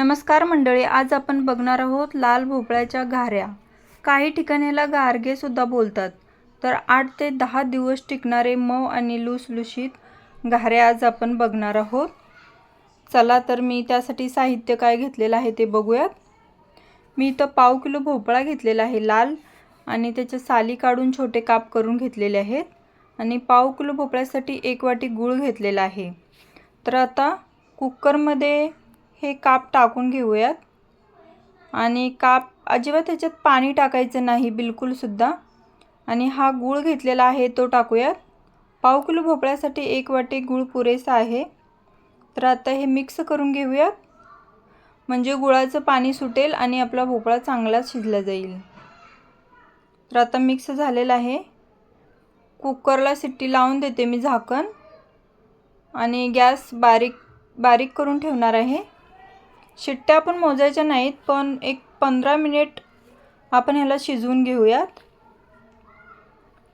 नमस्कार मंडळी आज आपण बघणार आहोत लाल भोपळ्याच्या घाऱ्या काही ठिकाणीला गारगेसुद्धा बोलतात. तर आठ ते दहा दिवस टिकणारे मऊ आणि लुसलुशीत घाऱ्या आज आपण बघणार आहोत. चला तर मी त्यासाठी साहित्य काय घेतलेलं आहे ते बघूयात. मी इथं पाव किलो भोपळा घेतलेला आहे लाल आणि त्याचे साली काढून छोटे काप करून घेतलेले आहेत. आणि पाव किलो भोपळ्यासाठी एक वाटी गूळ घेतलेला आहे. तर आता कुकरमध्ये हे काप टाकून घेऊयात. आणि काप अजिबात त्याच्यात पाणी टाकायचं नाही बिलकुलसुद्धा आणि हा गूळ घेतलेला आहे तो टाकूयात. पाव किलो भोपळ्यासाठी एक वाटी गूळ पुरेसा आहे. तर आता हे मिक्स करून घेऊयात. म्हणजे गुळाचं पाणी सुटेल आणि आपला भोपळा चांगला शिजला जाईल. तर आता मिक्स झालेला आहे. कुकरला सिट्टी लावून देते मी झाकण. आणि गॅस बारीक बारीक करून ठेवणार आहे. शिट्ट्या आपण मोजायच्या नाहीत पण एक पंधरा मिनिट आपण ह्याला शिजवून घेऊयात.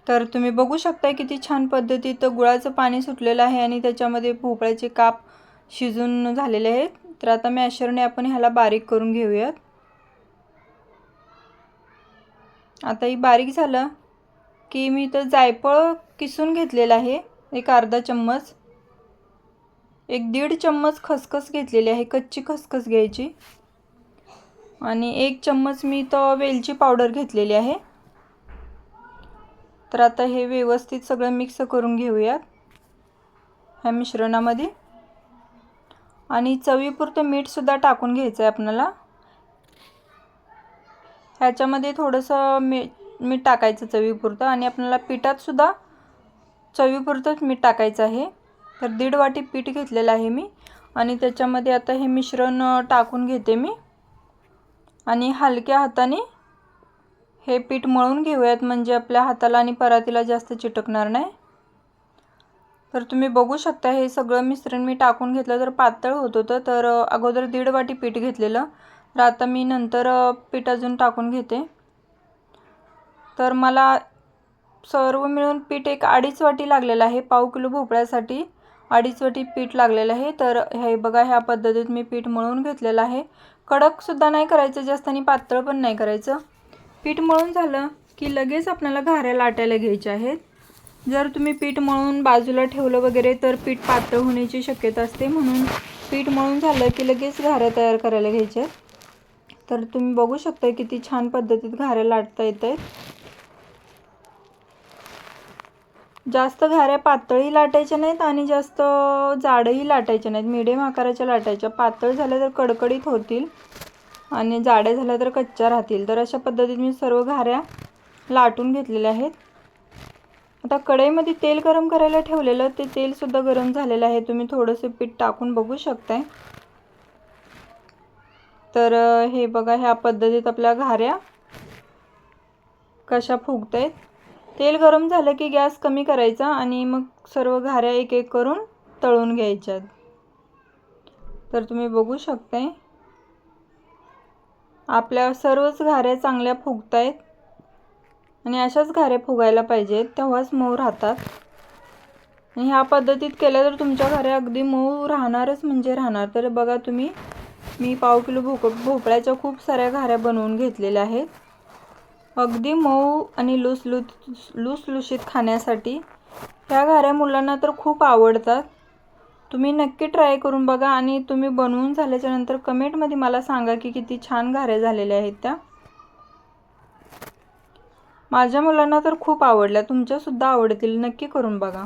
तर तुम्ही बघू शकता किती छान पद्धतीत गुळाचं पाणी सुटलेलं आहे आणि त्याच्यामध्ये भोपळ्याचे काप शिजून झालेले आहेत. तर आता मॅशरने आपण ह्याला बारीक करून घेऊयात. आता ही बारीक झालं की मी इथं जायफळ किसून घेतलेलं आहे एक अर्धा चम्मच. एक दीड चम्मच खसखस घेतलेली आहे. कच्ची खसखस घ्यायची. आणि एक चम्मच मी तर वेलची पावडर घेतलेली आहे. तर आता हे व्यवस्थित सगळं मिक्स करून घेऊयात. ह्या मिश्रणामध्ये. आणि चवीपुरतं मीठसुद्धा टाकून घ्यायचं आहे आपल्याला ह्याच्यामध्ये थोडंसं मी मीठ टाकायचं चवीपुरतं. आणि आपल्याला पिठातसुद्धा चवीपुरतंच मीठ टाकायचं आहे. तर दीड वाटी पीठ घेतलेलं आहे मी. आणि त्याच्यामध्ये आता हे मिश्रण टाकून घेते मी. आणि हलक्या हाताने हे पीठ मळून घेऊयात. म्हणजे आपल्या हाताला आणि परातीला जास्त चिटकणार नाही. तर तुम्ही बघू शकता हे सगळं मिश्रण मी टाकून घेतलं. तर पातळ होत होतं तर अगोदर दीड वाटी पीठ घेतलेलं. तर आता मी नंतर पीठ अजून टाकून घेते. तर मला सर्व मिळून पीठ एक अडीच वाटी लागलेलं आहे पाव किलो भोपळ्यासाठी. अडीच वाटी पीठ लागलेलं आहे. तर हे बघा ह्या पद्धतीत मी पीठ मळून घेतलेलं आहे. कडकसुद्धा नाही करायचं जास्त आणि पातळ पण नाही करायचं. पीठ मळून झालं की लगेच आपल्याला घाऱ्या लाटायला घ्यायच्या आहेत. जर तुम्ही पीठ मळून बाजूला ठेवलं वगैरे तर पीठ पातळ होण्याची शक्यता असते. म्हणून पीठ मळून झालं की लगेच घाऱ्या तयार करायला घ्यायच्या तर तुम्ही बघू शकता किती छान पद्धतीत घाऱ्या लाटता येत आहेत. जास्त घाऱ्या पातळी लाटायच्या नाहीत आणि जास्त जाडही लाटायच्या नाहीत. मिडियम आकाराच्या लाटायच्या. पातळ झाल्या तर कडकडीत होतील आणि जाड्या झाल्या तर कच्च्या राहतील. तर अशा पद्धतीने मी सर्व घाऱ्या लाटून घेतलेल्या आहेत. आता कढईमध्ये तेल गरम करायला ठेवलेलं ते तेलसुद्धा गरम झालेलं आहे. तुम्ही थोडंसं पीठ टाकून बघू शकताय. तर हे बघा ह्या पद्धतीत आपल्या घाऱ्या कशा फुगत आहेत तेल गरम झालं की गॅस कमी करायचा आणि मग सर्व घाऱ्या एक एक करून तळून घ्यायच्यात. तर तुम्ही बघू शकताय. आपल्या सर्वच घाऱ्या चांगल्या फुगत आहेत आणि अशाच घाऱ्या फुगायला पाहिजेत तेव्हाच मऊ राहतात. आणि ह्या पद्धतीत केल्या तर तुमच्या घाऱ्या अगदी मऊ राहणारच म्हणजे राहणार. तर बघा तुम्ही मी पाव किलो भोक भोपळ्याच्या खूप साऱ्या घाऱ्या बनवून घेतलेल्या आहेत. अगदी मऊ आणि लुसलुस लुसलुशीत खाण्यासाठी. ह्या घाऱ्या मुलांना तर खूप आवडतात. तुम्ही नक्की ट्राय करून बघा आणि तुम्ही बनवून झाल्याच्यानंतर कमेंटमध्ये मला सांगा की किती छान घाऱ्या झालेल्या आहेत त्या. माझ्या मुलांना तर खूप आवडल्या. तुमच्यासुद्धा आवडतील. नक्की करून बघा.